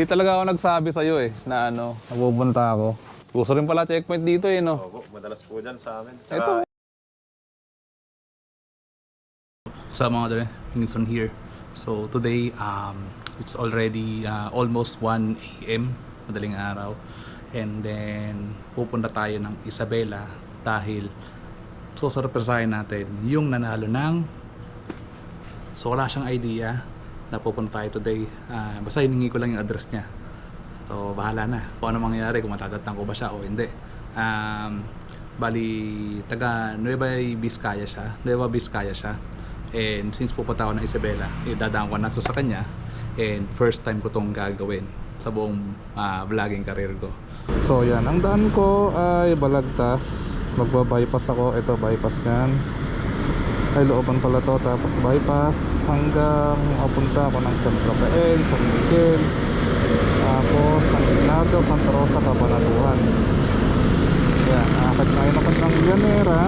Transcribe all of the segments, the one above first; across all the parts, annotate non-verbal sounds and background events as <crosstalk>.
Di talaga ako nagsabi sa'yo eh, na ano, nagbubunta ako. Gusto rin pala checkpoint dito eh, no? Opo, madalas po dyan sa amin. Ito. Tsaka, sa mga dre, Kingston here. So today, um, it's already uh, almost 1 a.m. madaling araw. And then, pupunta tayo ng Isabela dahil susurpresahin natin yung nanalo ng So wala siyang idea na pupunta tayo today. Ah, basta hiningi ko lang yung address niya. So bahala na kung ano mangyayari, kung matatatang ko ba siya o hindi. Um, bali, taga Nueva Vizcaya siya. Nueva Vizcaya siya. And since pupunta ako ng Isabela, eh, dadaan ko na sa kanya. And first time ko tong gagawin sa buong ah, vlogging career ko. So yan, ang daan ko ay Balagtas. Magba-bypass ako. Ito, bypass yan. Ay, looban pala to. Tapos bypass hanggang mapunta ako ng San Rafael, San Miguel. Tapos San Bernardo, Santa Rosa, Cabanatuan. Yan, akit na yun ako ng Llanera.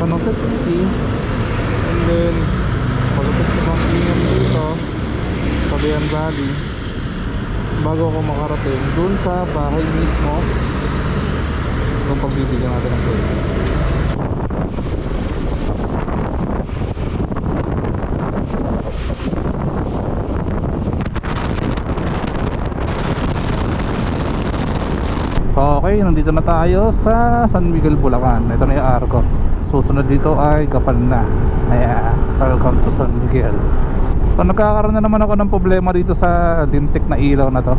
San Jose City. And then, pagkatapos ko ng ingam dito, Cagayan Valley bago ako makarating dun sa bahay mismo kung pagbibigyan natin ng payment Okay, nandito na tayo sa San Miguel, Bulacan. Ito na yung arko. Susunod dito ay Gapan na. Ayan, welcome to San Miguel. So nagkakaroon na naman ako ng problema dito sa lintik na ilaw na to.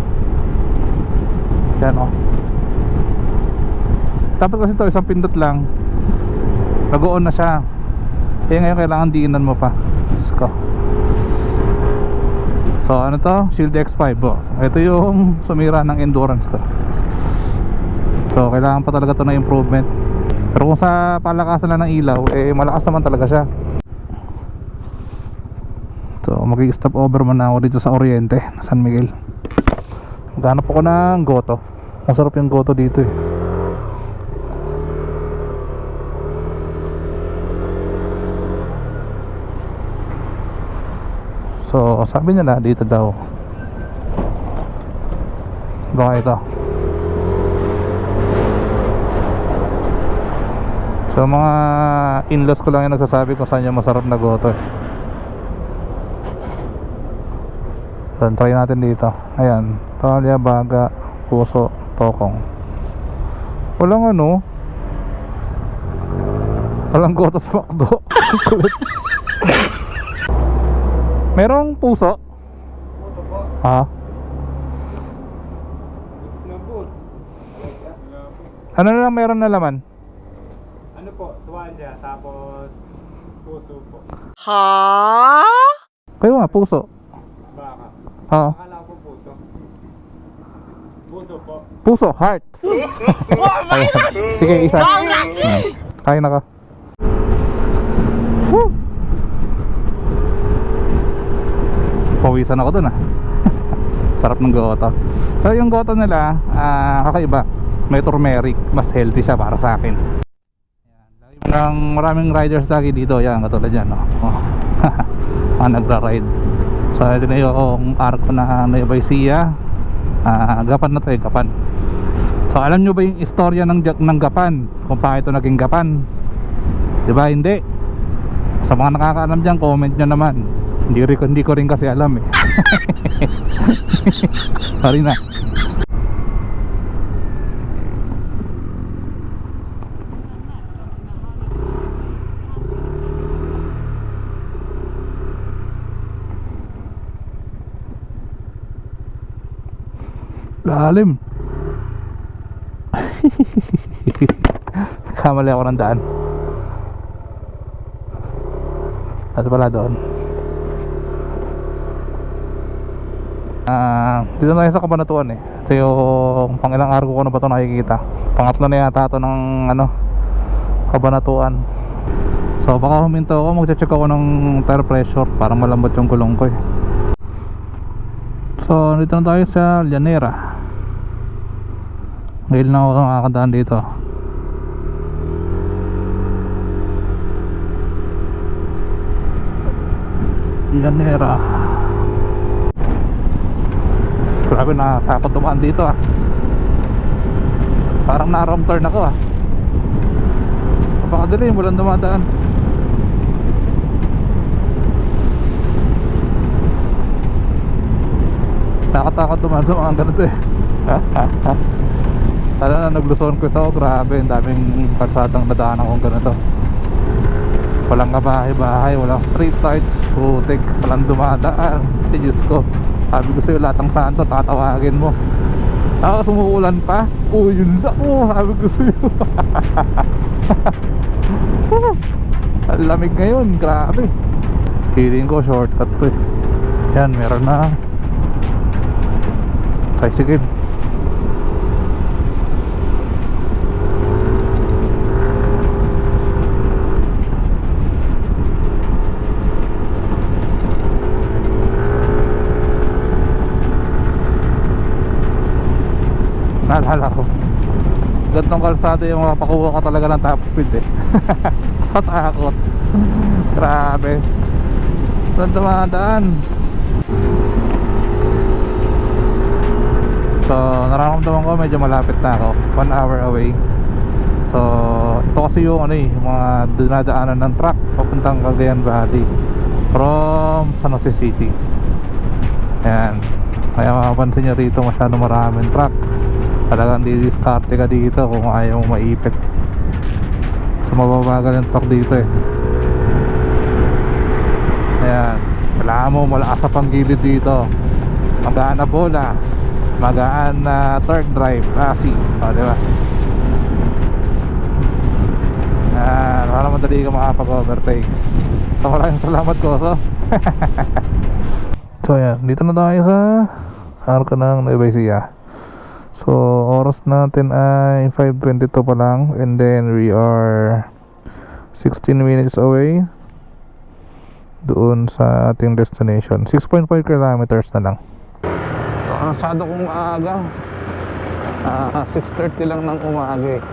Yan o. Dapat kasi to isang pindot lang. Nag-on na siya. Kaya ngayon kailangan diinan mo pa. Diyos ko. So ano to? Shield X5 oh. Ito yung sumira ng endurance ko. So kailangan pa talaga to na improvement. Pero kung sa palakasan lang ng ilaw, eh malakas naman talaga siya. So mag-stop over muna ako dito sa Oriente, na San Miguel. Maghanap ako ng goto. Masarap yung goto dito eh. So sabi nila dito daw. Baka ito. So mga in-laws ko lang yung nagsasabi kung saan yung masarap na goto. So, try natin dito. Ayan. Talya, baga, puso, tokong. Walang ano. Walang goto sa makdo. Kulit. <laughs> Merong puso? Ha? Ano na lang meron na laman? Po, tuwalya, tapos puso po. Kayo nga, puso. Baka. Ha? Akala ko puso. Puso po. Puso, heart. <laughs> Ayan. Sige, isa. Kain na ka. Woo! Pawisan ako dun ah. <laughs> Sarap ng goto. So yung goto nila, ah, kakaiba. May turmeric. Mas healthy siya para sa akin. Ng maraming riders lagi dito. Yan, katulad yan. Oh. Oh. <laughs> Mga nagra-ride. So ito na yung arko na Nueva Ecija. Ah, gapan na to eh, gapan. So alam nyo ba yung istorya ng, ng gapan? Kung bakit ito naging gapan? Di ba? Hindi. Sa mga nakakaalam dyan, comment nyo naman. Hindi, hindi ko rin kasi alam eh. <laughs> Sorry na. Lalim. Kamali ako ng daan. Ano pala doon? Ah, dito na sa Kabanatuan eh. Ito yung pang ilang araw ko na ba ito nakikita. Pangatlo na yata ito ng ano, Kabanatuan. So baka huminto ako, magche-check ako ng tire pressure para malambot yung gulong ko eh. So dito na tayo sa Llanera. Ngayon lang ako nakakadaan dito. Llanera. Grabe nakatakot dumaan dito ah. Parang na-wrong turn ako ah. Napakadilim, walang dumadaan. Nakatakot dumaan sa mga ganito eh. <laughs> Sana na nagluson ko ako, grabe, ang daming kalsadang nadaanan kong ganito. Walang kabahay-bahay, walang street lights, putik, walang dumadaan. Ay, <laughs> Diyos ko. Sabi ko sa'yo, lahat ng santo, tatawagin mo. Tapos umuulan pa. Oh, yun na. Oh, sabi ko sa'yo. <laughs> Ang lamig ngayon, grabe. Feeling ko, shortcut to eh. Yan, meron na. Tricycle. Naalala ko. Gantong kalsada yung mapakuha ka talaga ng top speed eh. <laughs> Katakot. Grabe. Saan dumadaan? So, nararamdaman ko medyo malapit na ako. One hour away. So, ito kasi yung ano eh, mga dinadaanan ng truck papuntang Cagayan Valley from San Jose City. Ayan. Kaya makapansin nyo rito masyado maraming truck. Talagang didiskarte ka dito kung ayaw mong maipit. So, mababagal yung truck dito eh. Ayan. Wala mo, malakas sa panggilid dito. Magaan na bola. Magaan na third drive. Kasi. O, di ba? Ayan. Para madali ka makapag-overtake. So, maraming salamat ko. So, <laughs> so ayan. Dito na tayo sa arko ng Nueva Ecija. So, oras natin ay 5.22 pa lang. And then, we are 16 minutes away doon sa ating destination 6.5 kilometers na lang Masyado kong maaga Ah, 6.30 lang ng umaga eh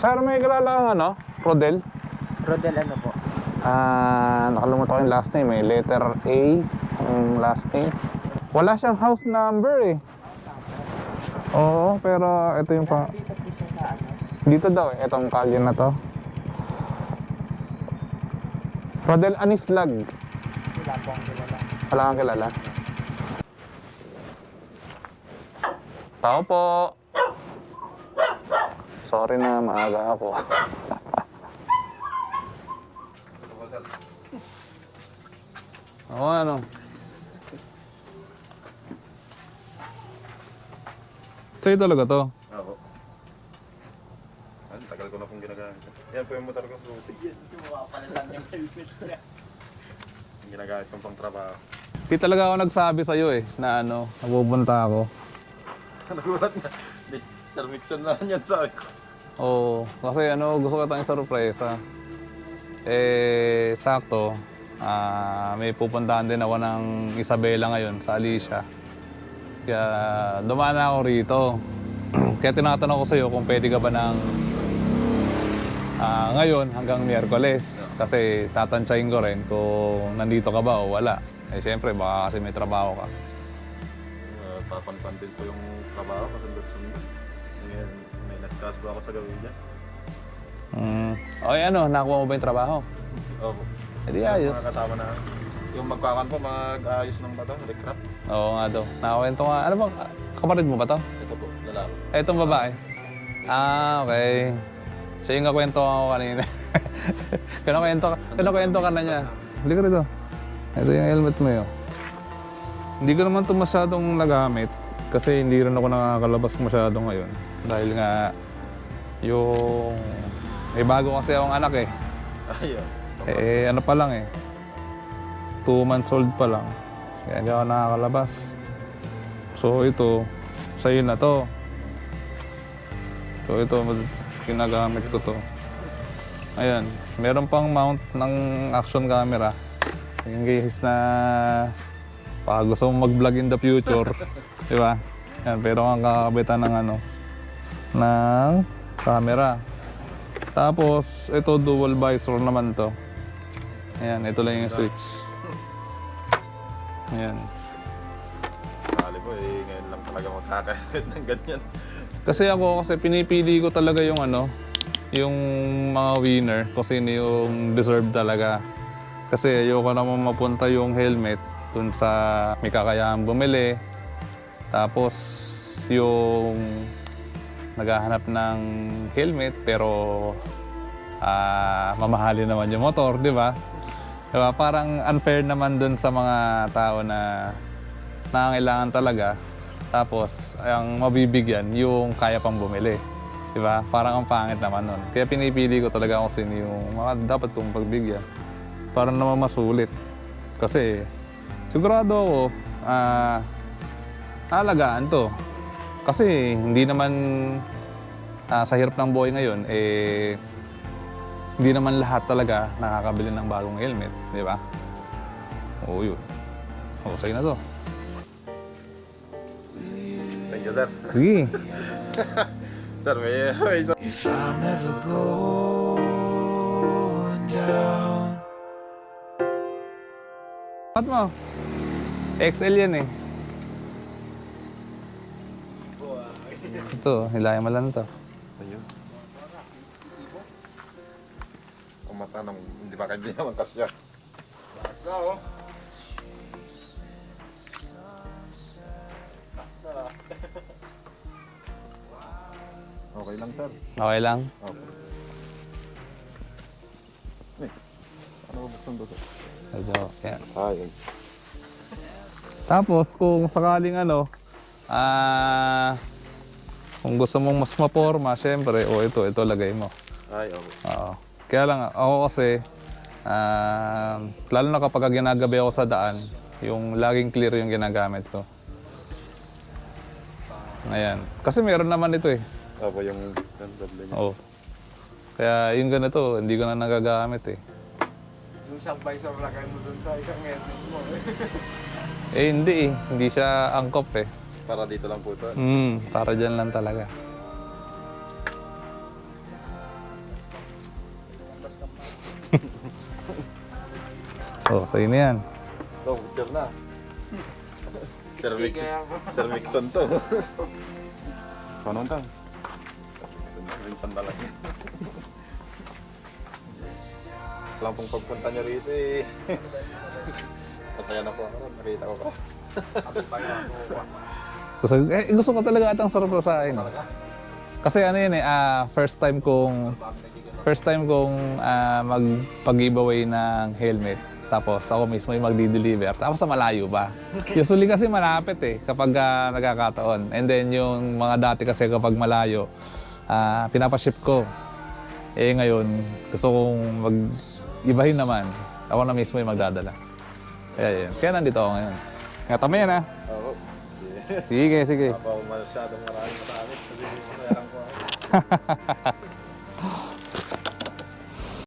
Sir, may kilala ano? Rodel? Rodel ano po? Ah, nakalimutan ko yung last name eh Letter A Ang last name Wala siyang house number eh Oo, pero ito yung pa Dito daw eh, itong kalye na to Rodel Anislag Wala po ang kilala. Wala kang kilala? Tao po. Sorry na, maaga ako. <laughs> Oo, ano? Sa'yo talaga to? Ako. Ang tagal ko na pong ginagamit. Yan po yung motor ko. Susi. Yung ginagamit kong pang trabaho. Di talaga ako nagsabi sa'yo eh, na ano, nagbubunta ako. <laughs> Nagulat na. Di, Sir Mixon na lang yan sabi ko. Oo, kasi ano, gusto ko tayong sorpresa. Eh, sakto, ah, may pupuntahan din ako ng Isabela ngayon sa Alicia. Kaya dumaan na ako rito. <clears throat> Kaya tinatanong ko sa'yo kung pwede ka ba ng ah, ngayon hanggang Miyerkules. Kasi tatantsayin ko rin kung nandito ka ba o wala. Eh syempre, baka kasi may trabaho ka. Uh, papanpan din po yung trabaho ko sundot-sundot. Ngayon, may naskas po ako sa gawin niya. Mm. O ano, nakuha mo ba yung trabaho? Opo. Eh di ayos. Mga kasama na. Yung magkakan po, mag-ayos ng bato, recraft. Oo nga daw. Nakakwento nga. Ano ba? Kapatid mo ba to? Ito po, lalaki. Eh, itong babae. Ah, okay. Siya yung kakwento ako kanina. <laughs> kinakwento, kinakwento ka na niya. Hindi ka rito. Ito yung helmet mo yun. Hindi ko naman ito masyadong nagamit kasi hindi rin ako nakakalabas masyado ngayon. Dahil nga yung... May bago kasi akong anak eh. Ayun. Eh, ano pa lang eh. Two months old pa lang. Kaya hindi ako nakakalabas. So ito, sa'yo na to. So ito, ginagamit ko to. Ayan, meron pang mount ng action camera. Yung guys na pag gusto mong mag-vlog in the future. <laughs> di ba? Yan, pero ang kakabitan ng ano, ng camera. Tapos, ito dual visor naman to. Ayan, ito lang yung switch. Ayan. Sakali po, eh, ngayon lang talaga magkakaroon ng ganyan. Kasi ako, kasi pinipili ko talaga yung ano, yung mga winner, kung sino yung deserve talaga. Kasi ayoko naman mapunta yung helmet dun sa may kakayahan bumili. Tapos yung naghahanap ng helmet pero ah mamahali naman yung motor, di ba? Diba? Parang unfair naman dun sa mga tao na nangangailangan talaga. Tapos, ang mabibigyan, yung kaya pang bumili. Di ba? Parang ang pangit naman nun. Kaya pinipili ko talaga kung sino yung mga dapat kong pagbigyan. Para naman masulit. Kasi, sigurado ako, ah, alagaan to. Kasi, hindi naman ah, sa hirap ng buhay ngayon, eh, hindi naman lahat talaga nakakabili ng bagong helmet, di ba? Oo, yun. Oo, sa'yo na to. Thank you, sir. Sige. <laughs> Sir, may, may isa. If I'm ever going down. Pat mo. XL yan eh. Ito, hilayan mo lang to. Ayun. Mata ng, hindi ba hindi naman kasya. Okay lang, sir. Okay lang. Okay. Eh, ano ba buksan to, sir? Medyo, yan. Ah, yun. Tapos, kung sakaling ano, ah, kung gusto mong mas maporma, syempre, o ito, ito lagay mo. Ay, okay. Oo. Kaya lang, ako kasi, ah, lalo na kapag ginagabi ako sa daan, yung laging clear yung ginagamit ko. Ayan. Kasi meron naman ito eh. Tapos yung doble niya. Oo. Kaya yung ganito, hindi ko na nagagamit eh. Yung sabay sa lagay mo dun sa isang helmet mo. Eh hindi eh. Hindi siya angkop eh. Para dito lang po ito. Hmm, para dyan lang talaga. Oh, sa'yo na yan. Ito, picture na. Sir Mix, Sir Mixon to. Ang tang? Mixon, Mixon na lang. <laughs> Lang pong pagpunta niyo rito eh. Masaya na po ako. Nakita ko pa. Gusto, eh, gusto ko talaga atang surpresahin. Kasi ano yun eh, ah, first time kong first time kong ah, mag-giveaway ng helmet. Tapos ako mismo yung magdi-deliver. Tapos sa malayo pa. Usually kasi malapit eh kapag ah, nagkakataon. And then yung mga dati kasi kapag malayo, ah, pinapaship ko. Eh ngayon, gusto kong mag-ibahin naman. Ako na mismo yung magdadala. Kaya yun. Kaya nandito ako ngayon. Kaya tama yan ha. Oo. Sige, sige. Papa, masyadong maraming maraming. Lang po ako. <laughs>